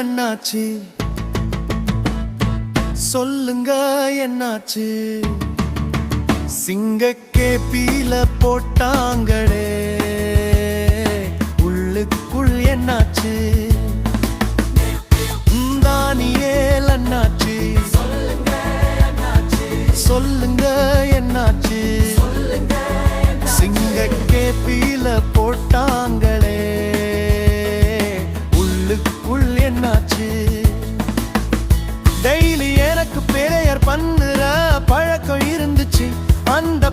அண்ணாச்சி சொல்லுங்க என்னாச்சு? சிங்கக்கே பீல போட்டாங்களே. உள்ளுக்குள் என்னாச்சு? தானியேல் அண்ணாச்சி சொல்லுங்க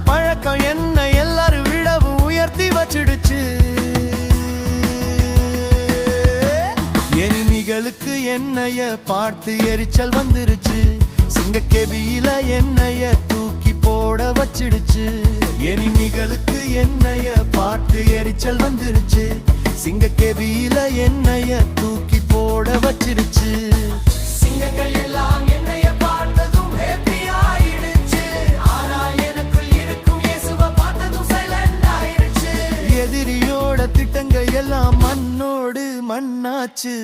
பழக்கம் என்ன எல்லாரும் விடவும் உயர்த்தி வச்சிடுச்சு. எனிமிகளுக்கு என்னைய பார்த்து எரிச்சல் வந்துருச்சு. சிங்கக்கேபியில என்னைய தூக்கி போட வச்சிடுச்சு. எனிமிகளுக்கு என்னைய பார்த்து எரிச்சல் வந்துருச்சு. மண்ணாச்சு.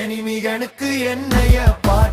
எனிமிகனுக்கு பார்